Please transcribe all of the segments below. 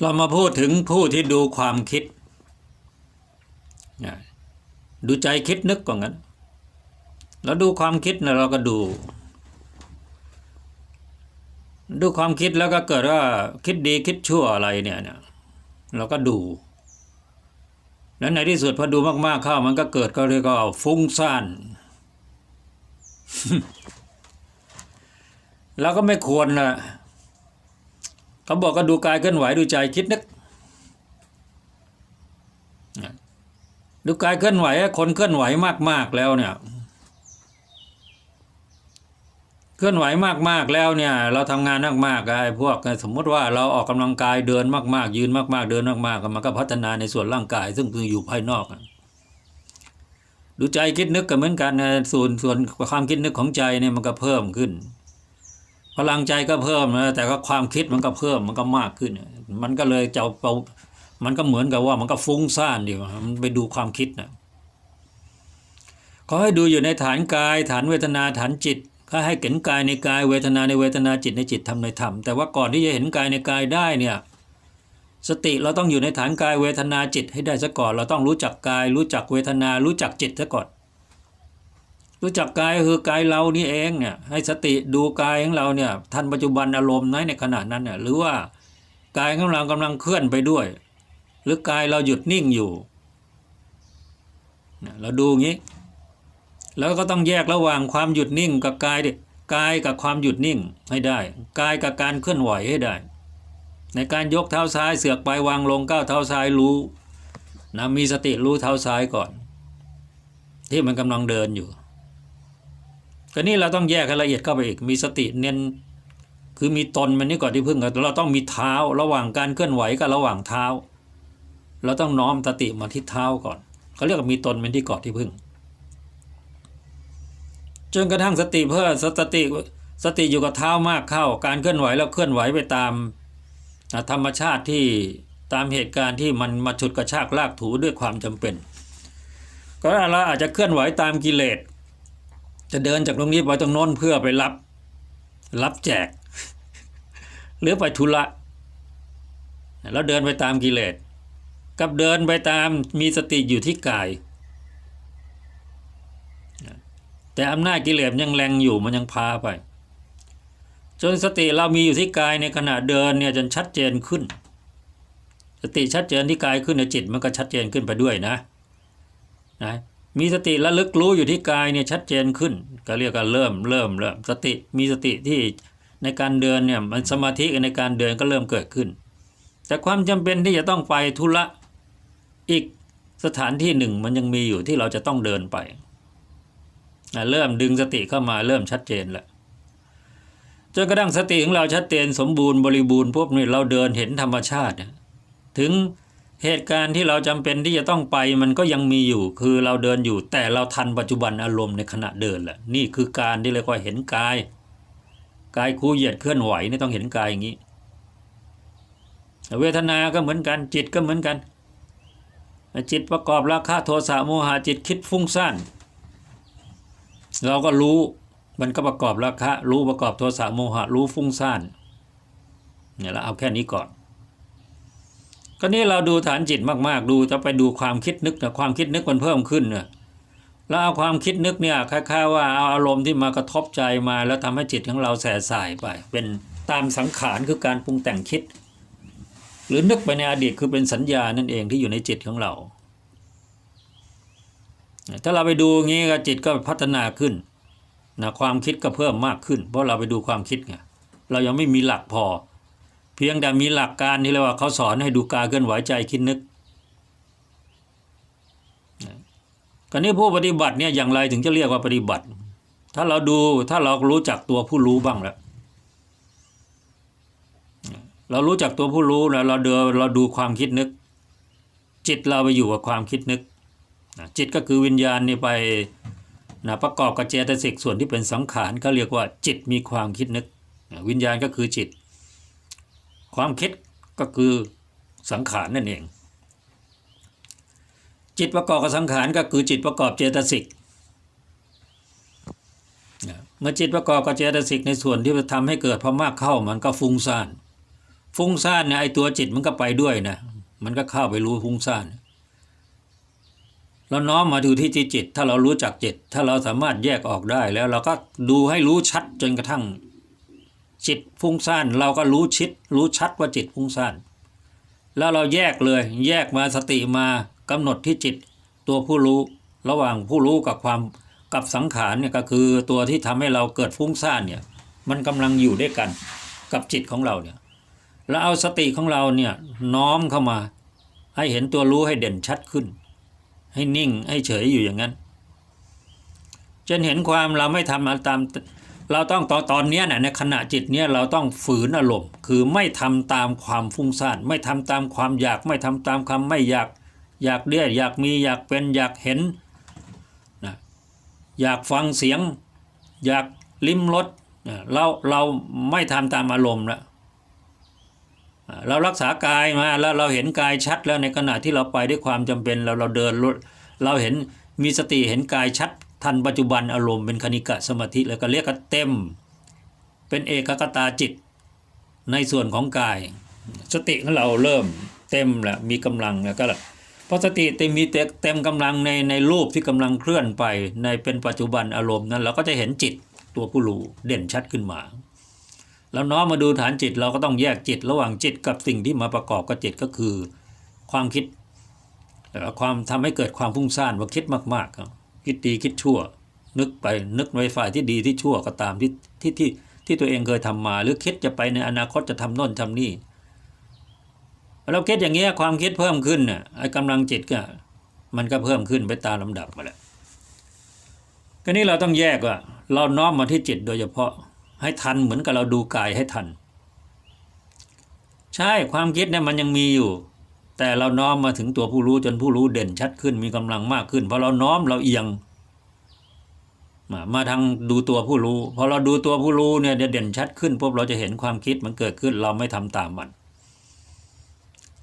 เรามาพูดถึงผู้ที่ดูความคิด ดูใจคิดนึกกว่างั้น แล้วดูความคิดนะเราก็ดู ดูความคิดแล้วก็เกิดว่าคิดดีคิดชั่วอะไรเนี่ยเนี่ยเราก็ดู แล้วในที่สุดพอดูมากๆเข้ามันก็เกิดก็เรียกว่าฟุ้งซ่านเราก็ไม่ควรนะ เขาบอกก็ดูกายเคลื่อนไหวดูใจคิดนึกดูกายเคลื่อนไหวคนเคลื่อนไหวมากๆแล้วเนี่ย เคลื่อนไหวมากๆแล้วเนี่ย เราทำงานมากๆไอ้พวกสมมติว่าเราออกกำลังกายเดินมากๆ ยืนมากๆ เดินมากๆมันก็พัฒนาในส่วนร่างกาย ซึ่งอยู่ภายนอกดูใจคิดนึกก็เหมือนกันนส่วนส่วนความคิดนึกของใจเนี่ยมันก็เพิ่มขึ้น พลังใจก็เพิ่มนะแต่ก็ความคิดมันก็เพิ่มมันก็มากขึ้น มันก็เลยจะเอามันก็เหมือนกับว่ามันก็ฟุ้งซ่านดีว่มันไปดูความคิดนะเขาให้ดูอยู่ในฐานกาย ฐานเวทนาฐานจิตเขาให้เห็นกายในกายเวทนาในเวทนาจิตในจิตธรรมในธรรมแต่ว่าก่อนที่จะเห็นกายในกายได้เนี่ยสติเราต้องอยู่ในฐานกายเวทนาจิตให้ได้ซะก่อน เราต้องรู้จักกาย รู้จักเวทนารู้จักจิตซะก่อน รู้จักกายคือกายเรานี่เองเนี่ยให้สติดูกายของเราเนี่ยทันปัจจุบันอารมณ์ในขณะนั้นเนี่ยหรือว่ากายของเรากำลังเคลื่อนไปด้วย หรือกายเราหยุดนิ่งอยู่เนี่ยเราดูงี้ แล้วก็ต้องแยกระหว่างความหยุดนิ่งกับกายดิกายกับความหยุดนิ่งให้ได้กายกับการเคลื่อนไหวให้ได้ ในการยกเท้าซ้ายเสือกไปวางลงก้าวเท้าซ้ายรู้นะมีสติรู้เท้าซ้ายก่อน ที่มันกำลังเดินอยู่ ก็นี่เราต้องแยกให้ละเอียดเข้าไปอีก มีสติเน้น คือมีตนมันนี่ก่อนที่พึ่งกันเราต้องมีเท้าระหว่างการเคลื่อนไหวกับระหว่างเท้า เราต้องน้อมสติมาที่เท้าก่อนเขาเรียกว่ามีตนเป็นที่เกาะที่พึ่ง จนกระทั่งสติเพื่อสติสติอยู่กับเท้ามากเข้า การเคลื่อนไหวแล้วเคลื่อนไหวไปตามธรรมชาติที่ตามเหตุการณ์ที่มันมาฉุดกระชากลากถูด้วยความจำเป็น ก็เราอาจจะเคลื่อนไหวตามกิเลส จะเดินจากตรงนี้ไปตรงโน้นเพื่อไปรับ รับแจก หรือไปธุระแล้วเดินไปตามกิเลสกับเดินไปตามมีสติอยู่ที่กาย แต่อำนาจกิเลสยังแรงอยู่มันยังพาไป จนสติเรามีอยู่ที่กายในขณะเดินเนี่ยจนชัดเจนขึ้น สติชัดเจนที่กายขึ้นในจิตมันก็ชัดเจนขึ้นไปด้วยนะนะ มีสติระลึกรู้อยู่ที่กายเนี่ยชัดเจนขึ้น ก็เรียกว่าเริ่มเริ่มเริ่มสติมีสติที่ในการเดินเนี่ยมันสมาธิในการเดินก็เริ่มเกิดขึ้น แต่ความจำเป็นที่จะต้องไปธุระอีกสถานที่หนึ่งมันยังมีอยู่ที่เราจะต้องเดินไปเริ่มดึงสติเข้ามาเริ่มชัดเจนแล้วจนกระทั่งสติของเราชัดเจนสมบูรณ์บริบูรณ์ปุ๊บนี่เราเดินเห็นธรรมชาติ ถึง เหตุการณ์ที่เราจำเป็นที่จะต้องไปมันก็ยังมีอยู่ คือเราเดินอยู่ แต่เราทันปัจจุบันอารมณ์ในขณะเดินแหละนี่คือการที่เรียกว่าเห็นกาย กายคูเหยียดเคลื่อนไหวนี่ต้องเห็นกายอย่างนี้ เวทนา ก็เหมือนกันจิตก็เหมือนกัน จิตประกอบราคะโทสะโมหะจิตคิดฟุ้งซ่านเราก็รู้มันก็ประกอบราคะ รู้ประกอบโทสะโมหะรู้ฟุ้งซ่านเนี่ยเราเอาแค่นี้ก่อน ก็นี่เราดูฐานจิตมาก ๆ ดูจะไปดูความคิดนึกนะความคิดนึกมันเพิ่มขึ้นเนี่ยแล้วเอาความคิดนึกเนี่ยคล้ายๆว่าเอาอารมณ์ที่มากระทบใจมา แล้วทำให้จิตของเราแส่สายไป เป็นตามสังขารคือการปรุงแต่งคิด หรือนึกไปในอดีตคือเป็นสัญญานั่นเองที่อยู่ในจิตของเรา ถ้าเราไปดูงี้ก็จิตก็พัฒนาขึ้นนะความคิดก็เพิ่มมากขึ้น เพราะเราไปดูความคิดไงเรายังไม่มีหลักพอ เพียงแต่มีหลักการที่เรียกว่าเขาสอนให้ดูกายเคลื่อนไหวใจคิดนึกกรณีผู้ปฏิบัติเนี่ยอย่างไรถึงจะเรียกว่าปฏิบัติ ถ้าเราดูถ้าเรารู้จักตัวผู้รู้บ้างแล้วเรารู้จักตัวผู้รู้แล้วเราเดินเราดูความคิดนึก จิตเราไปอยู่กับความคิดนึกจิตก็คือวิญญาณนี่ไปนะประกอบกับเจตสิกส่วนที่เป็นสังขารก็เรียกว่าจิตมีความคิดนึก วิญญาณก็คือจิต ความคิดก็คือสังขารนั่นเอง จิตประกอบกับสังขารก็คือจิตประกอบเจตสิกเมื่อจิตประกอบกับเจตสิกในส่วนที่จะทำให้เกิดพอมากเข้ามันก็ฟุ้งซ่านฟุ้งซ่านเนี่ยไอตัวจิตมันก็ไปด้วยนะมันก็เข้าไปรู้ฟุ้งซ่านเราน้อมมาดูที่จิต ถ้าเรารู้จักจิต ถ้าเราสามารถแยกออกได้แล้วเราก็ดูให้รู้ชัดจนกระทั่ง จิตฟุ้งซ่านเราก็รู้ชิด รู้ชัดว่าจิตฟุ้งซ่านแล้วเราแยกเลย แยกมาสติมากำหนดที่จิต ตัวผู้รู้ระหว่างผู้รู้กับความกับสังขารเนี่ยก็คือตัวที่ทำให้เราเกิดฟุ้งซ่านเนี่ยมันกำลังอยู่ด้วยกันกับจิตของเราเนี่ยแล้วเอาสติของเราเนี่ยน้อมเข้ามาให้เห็นตัวรู้ให้เด่นชัดขึ้น ให้นิ่งให้เฉยอยู่อย่างนั้นจนเห็นความเราไม่ทำตาม เราต้องตอนตอนนี้นะในขณะจิตเนี้ยเราต้องฝืนอารมณ์ คือไม่ทำตามความฟุ้งซ่านไม่ทำตามความอยากไม่ทำตามความไม่อยากอยากได้อยากมีอยากเป็นอยากเห็นนะอยากฟังเสียง อยากลิ้มรสนะเราเราไม่ทำตามอารมณ์ล้วอ่าเรารักษากายมาแล้วเราเห็นกายชัดแล้วในขณะที่เราไปด้วยความจำเป็นเราเราเดินเราเห็นมีสติเห็นกายชัด ทันปัจจุบันอารมณ์เป็นคณิกะสมาธิแล้วก็เรียกเต็ม เป็นเอกคตาจิต ในส่วนของกาย สติของเราเริ่มเต็มแล้วมีกำลังแล้วก็เพราะสติเต็มมีเต็มกำลังในในรูปที่กำลังเคลื่อนไปในเป็นปัจจุบันอารมณ์นั้นเราก็จะเห็นจิตตัวผู้รู้เด่นชัดขึ้นมาแล้วน้อมมาดูฐานจิตเราก็ต้องแยกจิตระหว่างจิตกับสิ่งที่มาประกอบกับจิตก็คือ ความคิดแล้วความทำให้เกิดความฟุ้งซ่านว่าคิดมากๆ คิดดีคิดชั่ว นึกไปนึกในฝ่ายที่ดีที่ชั่วก็ตามที่ที่ที่ที่ตัวเองเคยทำมา หรือคิดจะไปในอนาคตจะทำโน่นทำนี่เราคิดอย่างเงี้ยความคิดเพิ่มขึ้นน่ะไอ้กำลังจิตก็มันก็เพิ่มขึ้นไปตามลำดับมาแหละก็นี้เราต้องแยกว่าเราน้อมมาที่จิตโดยเฉพาะให้ทันเหมือนกับเราดูกายให้ทัน ใช่ความคิดเนี่ยมันยังมีอยู่ แต่เราน้อมมาถึงตัวผู้รู้จนผู้รู้เด่นชัดขึ้นมีกำลังมากขึ้นพอเราน้อมเราเอียง มามาทางดูตัวผู้รู้พอเราดูตัวผู้รู้เนี่ยเด่นชัดขึ้นปุ๊บเราจะเห็นความคิดมันเกิดขึ้นเราไม่ทำตามมัน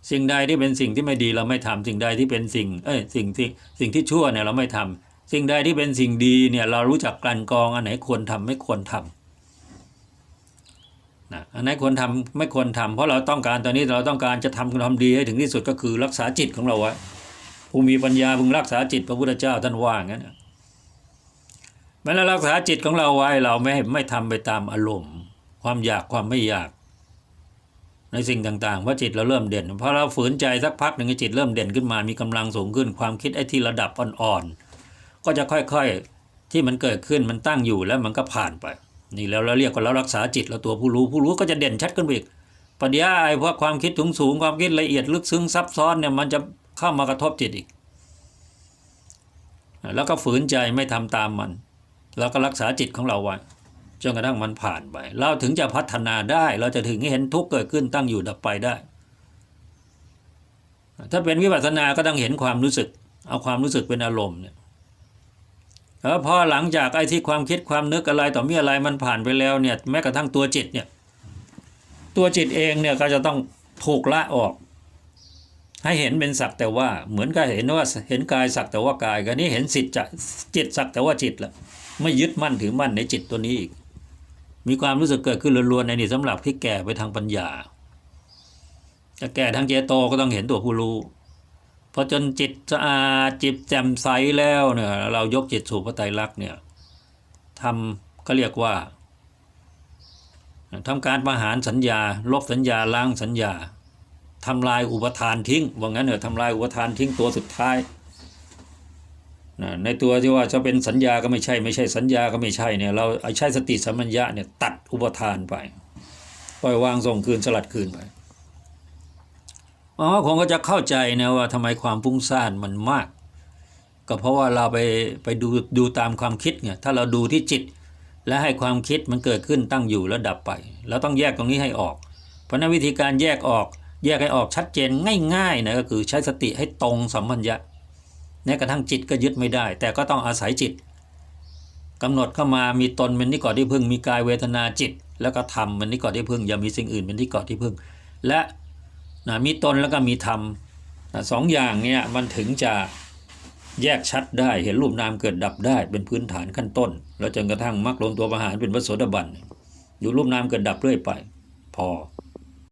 สิ่งใดที่เป็นสิ่งที่ไม่ดีเราไม่ทำสิ่งใดที่เป็นสิ่ง เอ้ยสิ่งที่สิ่งที่ชั่วเนี่ยเราไม่ทำสิ่งใดที่เป็นสิ่งดีเนี่ยเรารู้จักกลั่นกรองอันไหนควรทำไม่ควรทำ นะอันไหนควรทำไม่ควรทำเพราะเราต้องการตอนนี้เราต้องการจะทำความดีให้ถึงที่สุดก็คือรักษาจิตของเราไว้ผู้มีปัญญาพึงรักษาจิตพระพุทธเจ้าท่านว่างั้นเมื่อเรารักษาจิตของเราไว้เราไม่ไม่ทำไปตามอารมณ์ ความอยากความไม่อยาก ในสิ่งต่างๆเพราะจิตเราเริ่มเด่นพอเราฝืนใจสักพักหนึ่งจิตเริ่มเด่นขึ้นมามีกำลังสูงขึ้น ความคิดไอ้ที่ระดับอ่อนๆก็จะค่อยๆที่มันเกิดขึ้นมันตั้งอยู่แล้วมันก็ผ่านไป นี่แล้วเราเรียกว่าเรารักษาจิตเราตัวผู้รู้ผู้รู้ก็จะเด่นชัดขึ้นไปอีกปัญญาไอ้พวกความคิดสูงสูงความคิดละเอียดลึกซึ้งซับซ้อนเนี่ยมันจะเข้ามากระทบจิตอีก แล้วก็ฝืนใจไม่ทำตามมัน แล้วก็รักษาจิตของเราไว้จนกระทั่งมันผ่านไป เราถึงจะพัฒนาได้ เราจะถึงเห็นทุกข์เกิดขึ้นตั้งอยู่ดับไปได้ ถ้าเป็นวิปัสสนาก็ต้องเห็นความรู้สึก เอาความรู้สึกเป็นอารมณ์เนี่ย แล้วพอหลังจากไอ้ที่ความคิดความนึกอะไรต่อมีอะไรมันผ่านไปแล้วเนี่ยแม้กระทั่งตัวจิตเนี่ยตัวจิตเองเนี่ยก็จะต้องถูกละออก ให้เห็นเป็นสักแต่ว่าเหมือนกับเห็นว่าเห็นกายสักแต่ว่ากายกันนี้เห็นสิทจะจิตสักแต่ว่าจิตละไม่ยึดมั่นถือมั่นในจิตตัวนี้อีกมีความรู้สึกเกิดขึ้นล้วนๆในนี่สำหรับที่แก่ไปทางปัญญาจะแก่ทางเจโตก็ต้องเห็นตัวผู้รู้ พอจนจิตสะอาดจิตแจ่มใสแล้วเนี่ยเรายกจิตสู่พระไตรลักษณ์เนี่ยทำก็เรียกว่าทำการประหารสัญญา ลบสัญญาล้างสัญญาทำลายอุปทานทิ้งว่างั้นเถอทำลายอุปทานทิ้งตัวสุดท้ายในตัวที่ว่าจะเป็นสัญญาก็ไม่ใช่ ไม่ใช่สัญญาก็ไม่ใช่เนี่ยเราใช้สติสัมปัญญะเนี่ยตัดอุปทานไปปล่อยวางส่งคืนสลัดคืนไป อ๋อคงก็จะเข้าใจนะว่าทำไมความฟุ้งซ่านมันมาก ก็เพราะว่าเราไปไปดูดูตามความคิดไงถ้าเราดูที่จิต และให้ความคิดมันเกิดขึ้นตั้งอยู่แล้วดับไปเราต้องแยกตรงนี้ให้ออก เพราะนั้นวิธีการแยกออก แยกให้ออกชัดเจนง่ายๆนะก็คือใช้สติให้ตรงสัมพัญญะแม้กระทั่งจิตก็ยึดไม่ได้ แต่ก็ต้องอาศัยจิตกำหนดเข้ามามีตนเป็นที่กาะที่พึ่งมีกายเวทนาจิต แล้วก็ธรรมเป็นที่กาะที่พึ่งอย่ามีสิ่งอื่นเป็นที่กาะที่พึ่ง และ นะมีตนแล้วก็มีธรรมนะสองอย่างเนี่ยมันถึงจะแยกชัดได้เห็นรูปนามเกิดดับได้เป็นพื้นฐานขั้นต้น แล้วจนกระทั่งมรรคลงตัวประหารเป็นพระโสดาบันอยู่รูปนามเกิดดับเรื่อยไป พอ